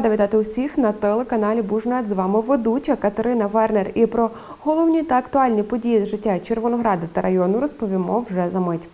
Рада вітати усіх на телеканалі Бужнет. З вами ведуча Катерина Вернер. І про головні та актуальні події з життя Червонограда та району розповімо вже за мить.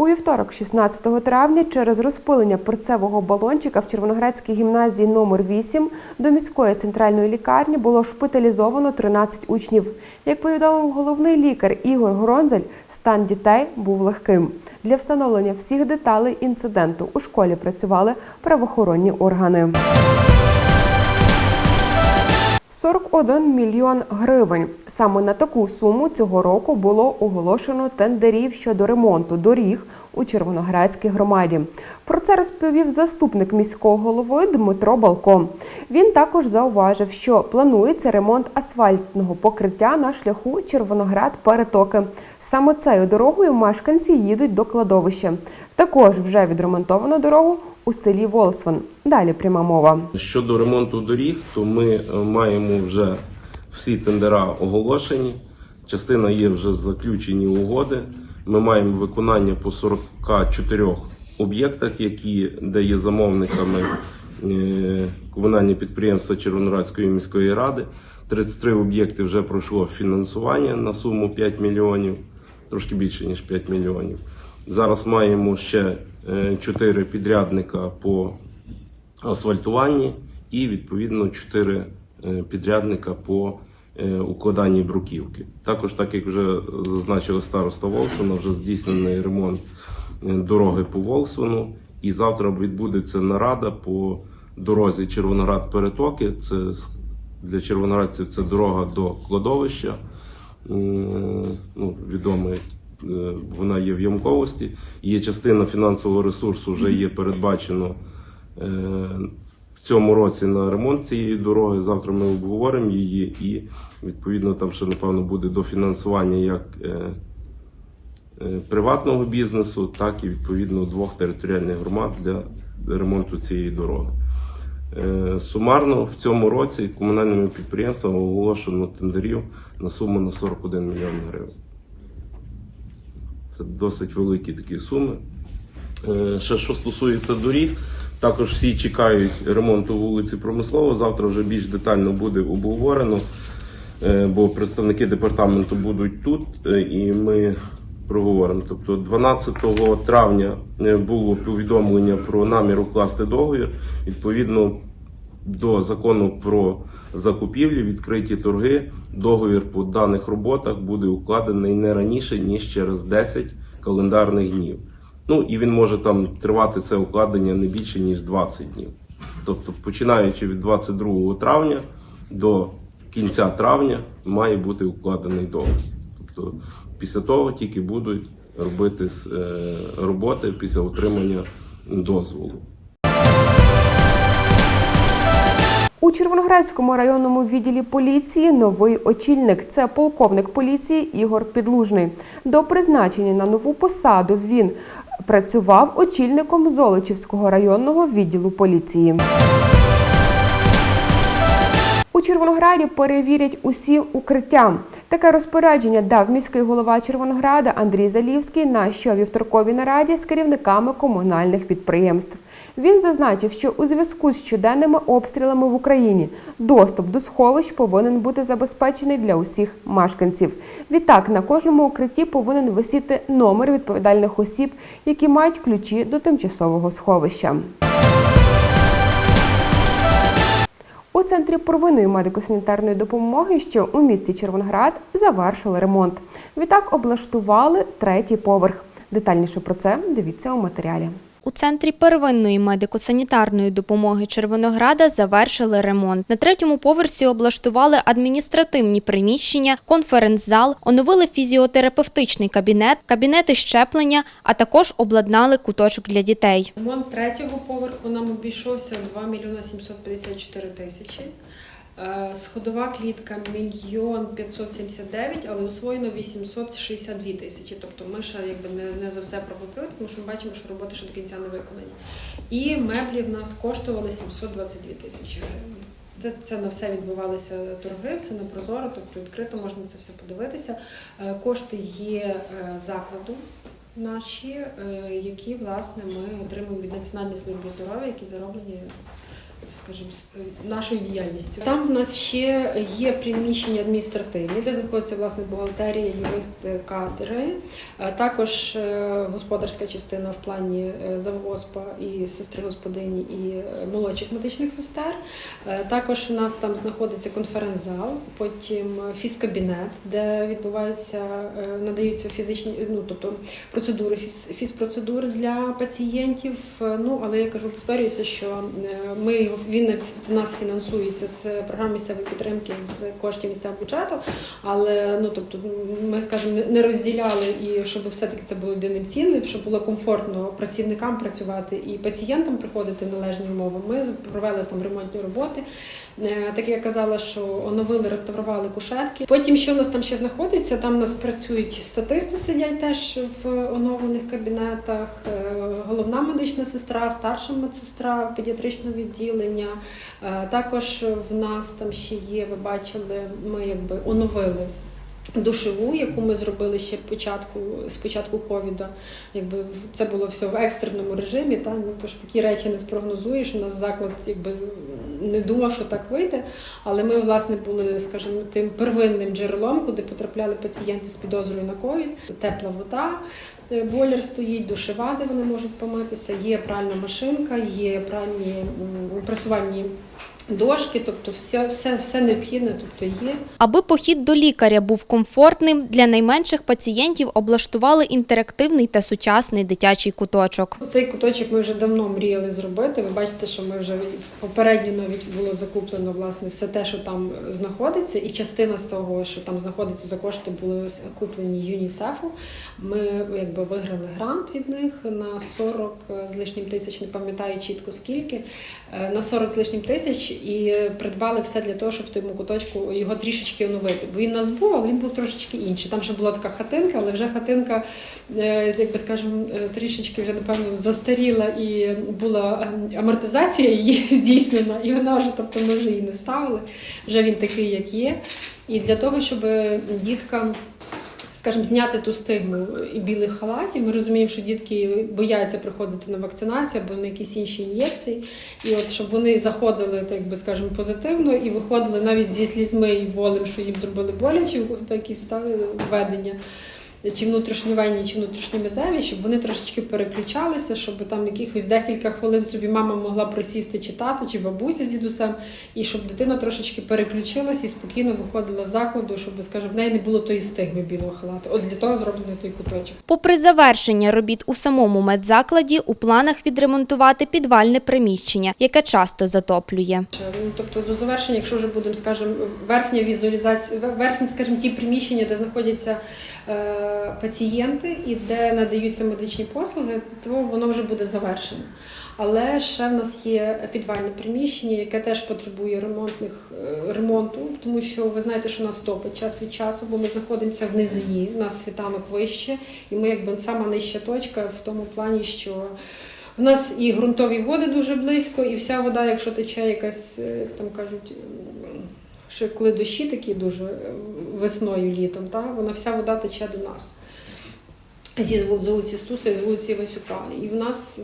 У вівторок, 16 травня, через розпилення перцевого балончика в Червоноградській гімназії номер 8 до міської центральної лікарні було шпиталізовано 13 учнів. Як повідомив головний лікар Ігор Гронзель, стан дітей був легким. Для встановлення всіх деталей інциденту у школі працювали правоохоронні органи. 41 мільйон гривень. Саме на таку суму цього року було оголошено тендерів щодо ремонту доріг у Червоноградській громаді. Про це розповів заступник міського голови Дмитро Балко. Він також зауважив, що планується ремонт асфальтного покриття на шляху Червоноград-Перетоки. Саме цією дорогою мешканці їдуть до кладовища. Також вже відремонтовано дорогу у селі Волсван. Далі пряма мова. Щодо ремонту доріг, то ми е, маємо вже всі тендера оголошені. Частина є вже заключені угоди. Ми маємо виконання по 44 об'єктах, які де є замовниками е, комунальні підприємства Червонорадської міської ради. 33 об'єкти вже пройшло фінансування на суму 5 мільйонів, трошки більше ніж 5 мільйонів. Зараз маємо ще 4 підрядника по асфальтуванні і відповідно 4 підрядника по е, укладанні бруківки. Також, так як вже зазначили староста Волсона, вже здійснений ремонт е, дороги по Волсону. І завтра відбудеться нарада по дорозі Червоноград-Перетоки. Це для червоноградців це дорога до кладовища. Ну, е, вона є в ямковості. Є частина фінансового ресурсу, вже є передбачено е, в цьому році на ремонт цієї дороги. Завтра ми обговоримо її, і відповідно там ще напевно буде дофінансування як е, е, приватного бізнесу, так і відповідно двох територіальних громад для ремонту цієї дороги. Е, Сумарно в цьому році комунальними підприємствами оголошено тендерів на суму на 41 мільйон гривень. Це досить великі такі суми. Е, Ще що стосується доріг, також всі чекають ремонту вулиці Промислово. Завтра вже більш детально буде обговорено, е, бо представники департаменту будуть тут, е, і ми проговоримо. Тобто 12 травня було повідомлення про намір укласти договір. Відповідно до закону про закупівлі, відкриті торги, договір по даних роботах буде укладений не раніше ніж через 10 календарних днів. Ну і він може там тривати це укладення не більше ніж 20 днів. Тобто, починаючи від 22 травня до кінця травня має бути укладений договір. Тобто після того тільки будуть робити е, роботи після отримання дозволу. Червоноградському районному відділі поліції новий очільник. Це полковник поліції Ігор Підлужний. До призначення на нову посаду він працював очільником Золочівського районного відділу поліції. У Червонограді перевірять усі укриття. Таке розпорядження дав міський голова Червонограда Андрій Залівський на щовівторковій нараді з керівниками комунальних підприємств. Він зазначив, що у зв'язку з щоденними обстрілами в Україні доступ до сховищ повинен бути забезпечений для усіх мешканців. Відтак на кожному укритті повинен висіти номер відповідальних осіб, які мають ключі до тимчасового сховища. У центрі первинної медико-санітарної допомоги, що у місті Червоноград, завершили ремонт. Відтак облаштували третій поверх. Детальніше про це дивіться у матеріалі. У центрі первинної медико-санітарної допомоги Червонограда завершили ремонт. На третьому поверсі облаштували адміністративні приміщення, конференц-зал, оновили фізіотерапевтичний кабінет, кабінети щеплення, а також обладнали куточок для дітей. Ремонт третього поверху нам обійшовся 2 мільйони 754 тисячі. Е, Сходова клітка мільйон 579, але освоєно 862 тисячі. Тобто ми ще якби не, не за все проплатили, тому що ми бачимо, що роботи ще до кінця не виконані. І меблі в нас коштували 722 тисячі гривень. Це, це на все відбувалися торги, все на прозоро, тобто відкрито можна це все подивитися. Е, Кошти є е, закладу. наші, які власне ми отримуємо від Національної служби здоров'я, які зароблені. Скажімо, нашою діяльністю. Там в нас ще є приміщення адміністративні, де знаходиться власне бухгалтерія, юрист, кадри, також е, господарська частина в плані е, завгоспа і сестри господині, і е, молодших медичних сестер. Також у нас там знаходиться конференц-зал, потім фізкабінет, де відбуваються, надаються фізичні, ну тобто процедури, фіз, фізпроцедури для пацієнтів. Ну але я кажу, повторююся, що ми його він в нас фінансується з програми місцевої підтримки з коштів місцевого бюджету. Але ну тобто ми скажімо, не- розділяли і щоб все-таки це було єдиним цінним, щоб було комфортно працівникам працювати і пацієнтам приходити належні умови. Ми провели там ремонтні роботи. Е, Так я казала, що оновили, реставрували кушетки. Потім, що в нас там ще знаходиться, там у нас працюють статисти, сидять теж в оновлених кабінетах, е, головна медична сестра, старша медсестра педіатричного відділення. Е, Також в нас там ще є, ви бачили, ми якби оновили. Душову, яку ми зробили ще початку з початку ковіду, якби це було все в екстреному режимі. Та ну тож такі речі не спрогнозуєш. У нас заклад якби не думав, що так вийде. Але ми власне були, скажімо, тим первинним джерелом, куди потрапляли пацієнти з підозрою на ковід. Тепла вода, е, бойлер стоїть, душева, де вони можуть помитися. Є пральна машинка, є пральні м, пресувальні дошки, тобто все, все, все необхідне, тобто є. Аби похід до лікаря був комфортним, для найменших пацієнтів облаштували інтерактивний та сучасний дитячий куточок. Цей куточок ми вже давно мріяли зробити. Ви бачите, що ми вже попередньо навіть було закуплено власне все те, що там знаходиться, і частина з того, що там знаходиться за кошти, були куплені ЮНІСЕФу. Ми якби виграли грант від них на 40 з лишнім тисяч, не пам'ятаю чітко скільки, е, на 40 з лишнім тисяч і придбали все для того, щоб в тому куточку його трішечки оновити. Бо він нас був, але він був трошечки інший. Там ще була така хатинка, але вже хатинка, е, як скажемо, е, трішечки вже напевно застаріла і була е, амортизація її здійснена, і вона вже, тобто ми вже її не ставили. Вже він такий, як є. І для того, щоб діткам. Скажімо, зняти ту стигму і білих халатів. Ми розуміємо, що дітки бояться приходити на вакцинацію або на якісь інші ін'єкції. І от щоб вони заходили, так би скажемо, позитивно і виходили навіть зі слізьми і болем, що їм зробили боляче, такі ставили введення. Чи внутрішньовенні, чи внутрішньомезеві, щоб вони трошечки переключалися, щоб там якихось декілька хвилин собі мама могла присісти чи тато, чи бабуся з дідусем, і щоб дитина трошечки переключилась і спокійно виходила з закладу, щоб, скажімо, в неї не було тої стигми білого халату. От для того зроблений той куточок. Попри завершення робіт у самому медзакладі, у планах відремонтувати підвальне приміщення, яке часто затоплює. Ну, тобто до завершення, якщо вже будемо, скажімо, верхня візуалізація, верхні, скажімо, ті приміщення, де знаходяться е, пацієнти і де надаються медичні послуги, то воно вже буде завершено. Але ще в нас є підвальне приміщення, яке теж потребує ремонтних е, ремонту, тому що ви знаєте, що нас топить час від часу, бо ми знаходимося в низині, у нас світанок вище, і ми якби сама нижча точка в тому плані, що у нас і ґрунтові води дуже близько, і вся вода, якщо тече якась, е, як там кажуть, що коли дощі такі дуже е, весною, літом, та, вона вся вода тече до нас. Зі з вулиці Стуса і з вулиці Васюка. І в нас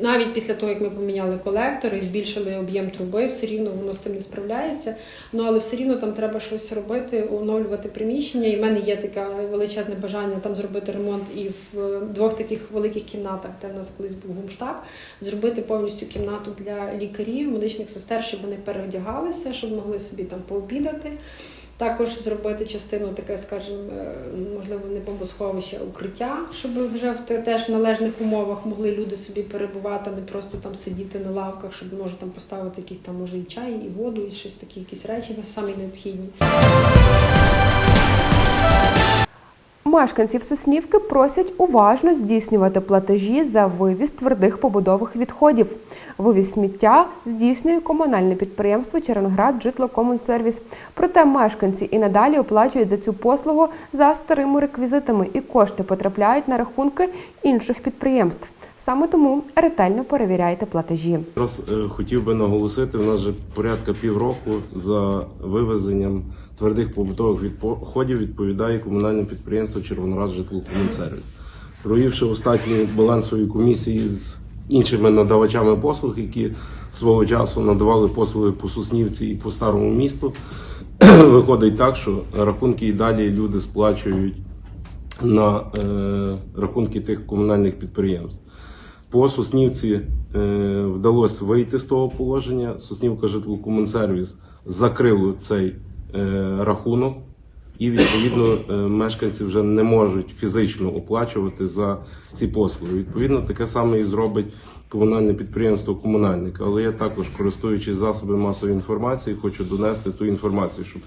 навіть після того, як ми поміняли колектори збільшили об'єм труби, все рівно воно з тим не справляється. Ну але все рівно там треба щось робити, оновлювати приміщення. І в мене є таке величезне бажання там зробити ремонт і в е, двох таких великих кімнатах, де в нас колись був гумштаб, зробити повністю кімнату для лікарів, медичних сестер, щоб вони переодягалися, щоб могли собі там пообідати. Також зробити частину таке, скажімо, е, можливо, не бомбосховище, а укриття, щоб вже в те- теж в належних умовах могли люди собі перебувати, а не просто там сидіти на лавках, щоб може там поставити якісь там може і чай, і воду, і щось такі якісь речі самі необхідні. Мешканців Соснівки просять уважно здійснювати платежі за вивіз твердих побудових відходів. Вивіз сміття здійснює комунальне підприємство Червоноград Житлокомунсервіс. Проте мешканці і надалі оплачують за цю послугу за старими реквізитами, і кошти потрапляють на рахунки інших підприємств. Саме тому ретельно перевіряйте платежі. Якраз е, хотів би наголосити, у нас вже порядка півроку за вивезенням твердих побутових відходів відповідає комунальне підприємство Червонорад Житлокомунсервіс. провівши останні балансові комісії з іншими надавачами послуг, які свого часу надавали послуги по Соснівці і по старому місту, виходить так, що рахунки і далі люди сплачують на е, рахунки тих комунальних підприємств. По Соснівці е, вдалося вийти з того положення. Соснівка житлокомунсервіс закрило цей рахунок, і відповідно е, мешканці вже не можуть фізично оплачувати за ці послуги. Відповідно, таке саме і зробить комунальне підприємство комунальник. Але я також, користуючись засобами масової інформації, хочу донести ту інформацію, щоб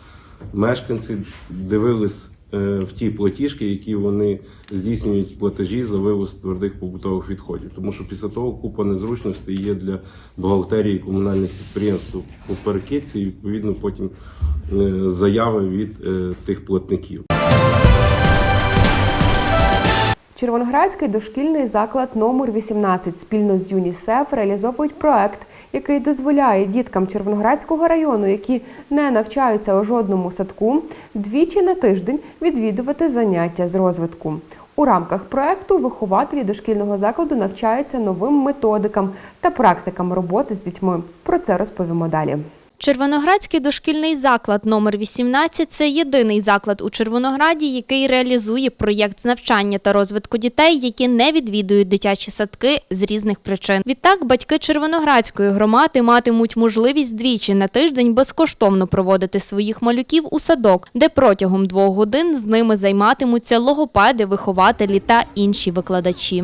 мешканці дивились е, в ті платіжки, які вони здійснюють платежі за вивоз твердих побутових відходів. Тому що після того купа незручностей є для бухгалтерії комунальних підприємств по перекидці, і відповідно потім е, заяви від е, тих платників. Червоноградський дошкільний заклад номер 18 спільно з ЮНІСЕФ реалізовують проект, який дозволяє діткам Червоноградського району, які не навчаються у жодному садку, двічі на тиждень відвідувати заняття з розвитку. У рамках проекту вихователі дошкільного закладу навчаються новим методикам та практикам роботи з дітьми. Про це розповімо далі. Червоноградський дошкільний заклад номер 18 – це єдиний заклад у Червонограді, який реалізує проєкт з навчання та розвитку дітей, які не відвідують дитячі садки з різних причин. Відтак, батьки Червоноградської громади матимуть можливість двічі на тиждень безкоштовно проводити своїх малюків у садок, де протягом двох годин з ними займатимуться логопеди, вихователі та інші викладачі.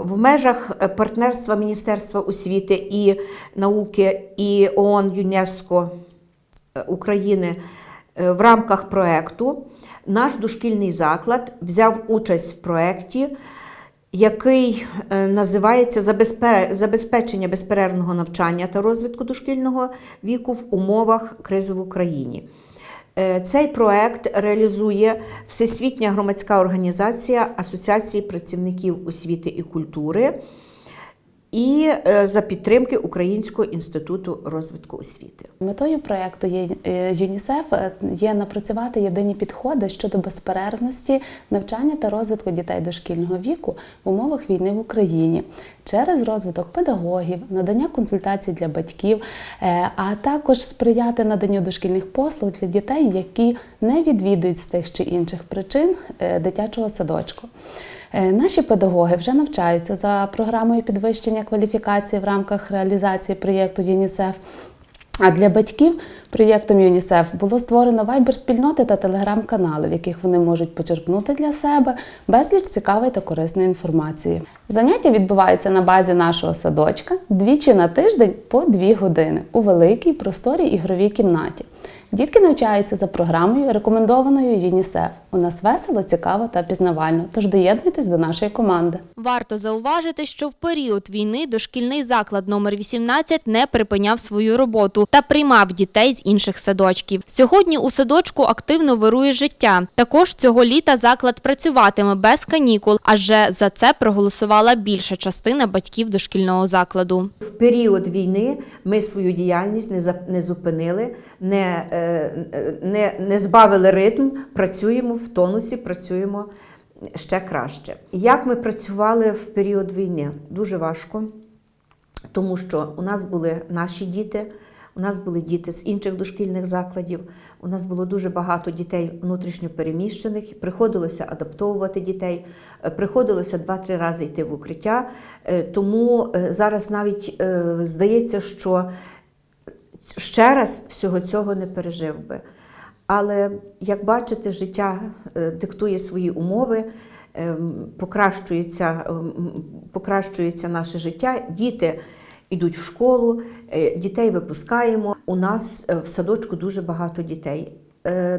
В межах е, партнерства Міністерства освіти і науки і ООН ЮНЕСКО е, України е, в рамках проекту наш дошкільний заклад взяв участь в проєкті, який називається Забезпечення безперервного навчання та розвитку дошкільного віку в умовах кризи в Україні. Е, Цей проект реалізує Всесвітня громадська організація Асоціації працівників освіти і культури і е, за підтримки Українського інституту розвитку освіти. Метою проєкту є е, ЮНІСЕФ е, є напрацювати єдині підходи щодо безперервності навчання та розвитку дітей дошкільного віку в умовах війни в Україні через розвиток педагогів, надання консультацій для батьків, а також сприяти наданню дошкільних послуг для дітей, які не відвідують з тих чи інших причин дитячого садочку. Е, Наші педагоги вже навчаються за програмою підвищення кваліфікації в рамках реалізації проєкту ЮНІСЕФ. А для батьків проєктом ЮНІСЕФ було створено вайбер-спільноти та телеграм-канали, в яких вони можуть почерпнути для себе безліч цікавої та корисної інформації. Заняття відбуваються на базі нашого садочка двічі на тиждень по дві години у великій просторій ігровій кімнаті. Дітки навчаються за програмою, рекомендованою ЮНІСЕФ. У нас весело, цікаво та пізнавально. Тож доєднуйтесь до нашої команди. Варто зауважити, що в період війни дошкільний заклад номер 18 не припиняв свою роботу та приймав дітей з інших садочків. Сьогодні у садочку активно вирує життя. Також цього літа заклад працюватиме без канікул, адже за це проголосувала більша частина батьків дошкільного закладу. В період війни ми свою діяльність не, за- не зупинили, не, е, не, не збавили ритм, працюємо в тонусі, працюємо ще краще. Як ми працювали в період війни? Дуже важко, тому що у нас були наші діти. У нас були діти з інших дошкільних закладів. У нас було дуже багато дітей внутрішньо переміщених. Приходилося адаптовувати дітей, е, приходилося два-три рази йти в укриття. Е, Тому е, зараз навіть здається, що ще раз всього цього не пережив би. Але як бачите, життя е, диктує свої умови, ем, покращується, ем, покращується наше життя. Діти йдуть в школу, е, дітей випускаємо. У нас е, в садочку дуже багато дітей.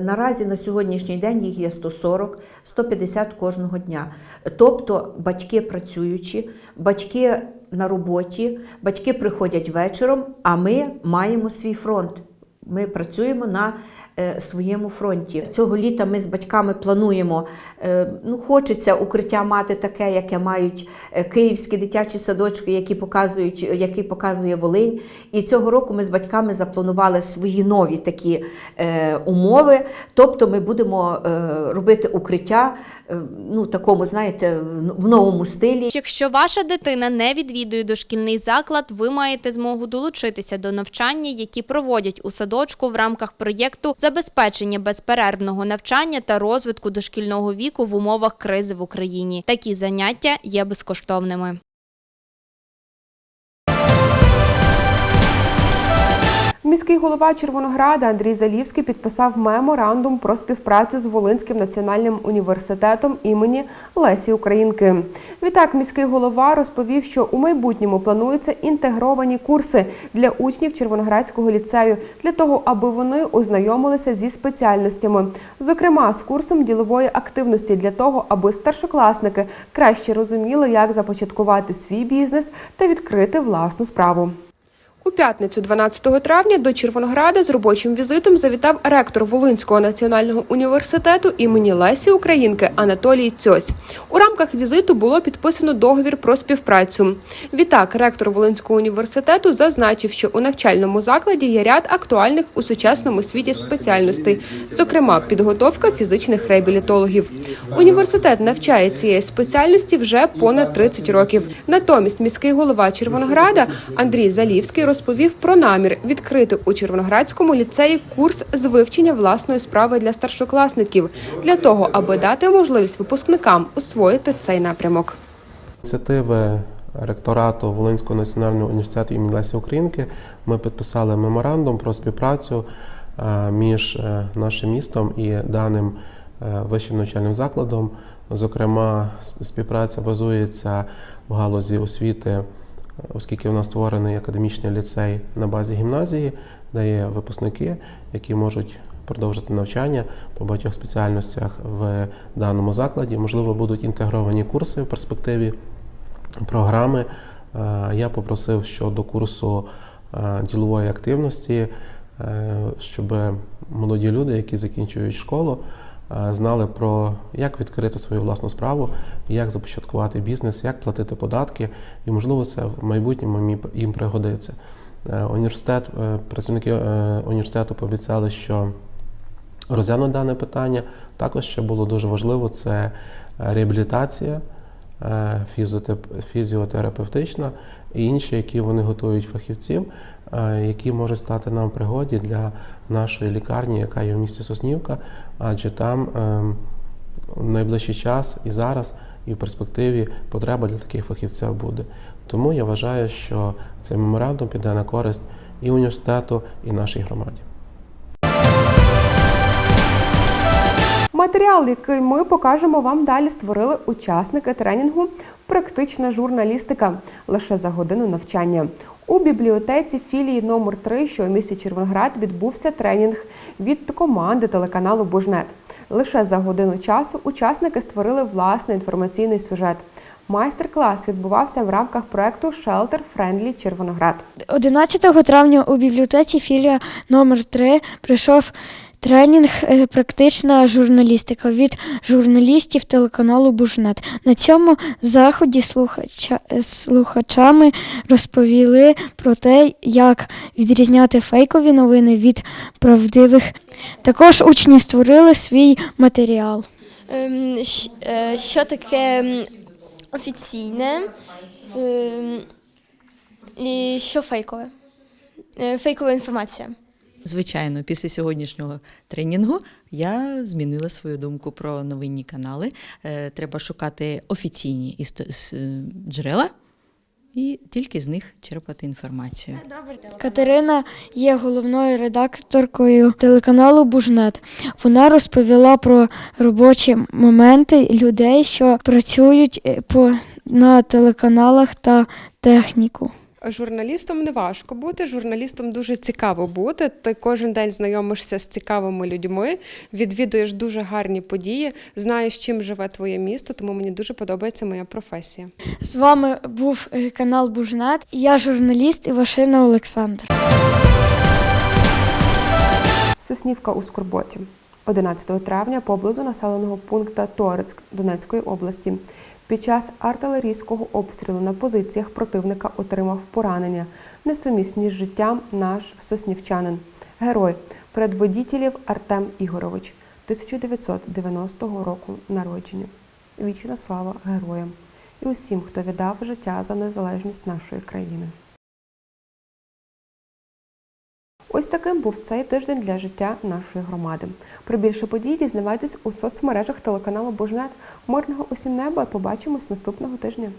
Наразі на сьогоднішній день їх є 140, 150 кожного дня. Тобто батьки працюючі, батьки на роботі, батьки приходять вечором, а ми маємо свій фронт. Ми працюємо на своєму фронті. Цього літа ми з батьками плануємо. е, ну, хочеться укриття мати таке, яке мають е, київські дитячі садочки, які показують, які показує Волинь. І цього року ми з батьками запланували свої нові такі е, умови. Тобто, ми будемо е, робити укриття е, ну, такому, знаєте, в новому стилі. Якщо ваша дитина не відвідує дошкільний заклад, ви маєте змогу долучитися до навчання, які проводять у садочку в рамках проєкту забезпечення безперервного навчання та розвитку дошкільного віку в умовах кризи в Україні. Такі заняття є безкоштовними. Міський голова Червонограда Андрій Залівський підписав меморандум про співпрацю з Волинським національним університетом імені Лесі Українки. Відтак, міський голова розповів, що у майбутньому плануються інтегровані курси для учнів Червоноградського ліцею для того, аби вони ознайомилися зі спеціальностями, зокрема з курсом ділової активності для того, аби старшокласники краще розуміли, як започаткувати свій бізнес та відкрити власну справу. У п'ятницю, 12 травня, до Червонограда з робочим візитом завітав ректор Волинського національного університету імені Лесі Українки Анатолій Цьось. У рамках візиту було підписано договір про співпрацю. Відтак, ректор Волинського університету зазначив, що у навчальному закладі є ряд актуальних у сучасному світі спеціальностей, зокрема підготовка фізичних реабілітологів. Університет навчає цієї спеціальності вже понад 30 років. Натомість міський голова Червонограда Андрій Залівський розповів про намір відкрити у Червоноградському ліцеї курс з вивчення власної справи для старшокласників для того, аби дати можливість випускникам освоїти цей напрямок. ініціативи ректорату Волинського національного університету імені Лесі Українки ми підписали меморандум про співпрацю е, між е, нашим містом і даним е, вищим навчальним закладом. Зокрема, співпраця базується в галузі освіти, оскільки у нас створений академічний ліцей на базі гімназії, де є випускники, які можуть продовжити навчання по багатьох спеціальностях в даному закладі. Можливо, будуть інтегровані курси в перспективі програми. Е, Я попросив щодо курсу е, ділової активності, е, щоб молоді люди, які закінчують школу, знали про як відкрити свою власну справу, як започаткувати бізнес, як платити податки, і можливо це в майбутньому їм пригодиться. Е, Університет, е, працівники е, університету пообіцяли, що розглянуть дане питання. Також ще було дуже важливо це е, реабілітація е, фізіотерапевтична і інші, які вони готують фахівців, е, які можуть стати нам пригоді для нашої лікарні, яка є в місті Соснівка, адже там ем, в найближчий час і зараз, і в перспективі потреба для таких фахівців буде. Тому я вважаю, що цей меморандум піде на користь і університету, і нашій громаді. Матеріал, який ми покажемо вам далі, створили учасники тренінгу Практична журналістика лише за годину навчання. У бібліотеці філії номер 3 що у місті Червоноград, відбувся тренінг від команди телеканалу Бужнет. Лише за годину часу учасники створили власний інформаційний сюжет. Майстер-клас відбувався в рамках проекту Shelter Friendly Червоноград. 11 травня у бібліотеці філія номер 3 прийшов тренінг е, Практична журналістика від журналістів телеканалу Бужнет. На цьому заході слухача, е, слухачами розповіли про те, як відрізняти фейкові новини від правдивих. Також учні створили свій матеріал. Ем, е, Що таке офіційне ем, і що фейкове? Фейкова інформація. Звичайно, після сьогоднішнього тренінгу я змінила свою думку про новинні канали. Е, Треба шукати офіційні е, джерела і тільки з них черпати інформацію. Катерина є головною редакторкою телеканалу Бужнет. Вона розповіла про робочі моменти людей, що працюють е, по, на телеканалах та техніку. Журналістом не важко бути, журналістом дуже цікаво бути. Ти кожен день знайомишся з цікавими людьми, відвідуєш дуже гарні події, знаєш, чим живе твоє місто, тому мені дуже подобається моя професія. З вами був е, канал Бужнет. Я журналіст Івашина Олександр. Соснівка у Скорботі. 11 травня поблизу населеного пункту Торецьк Донецької області. Під час артилерійського обстрілу на позиціях противника отримав поранення, несумісні з життям наш соснівчанин. Герой предводітелів Артем Ігорович, 1990 року народження. Вічна слава героям і усім, хто віддав життя за незалежність нашої країни. Таким був цей тиждень для життя нашої громади. Про більше подій дізнавайтесь у соцмережах телеканалу Божнет. Мирного усім неба побачимось наступного тижня.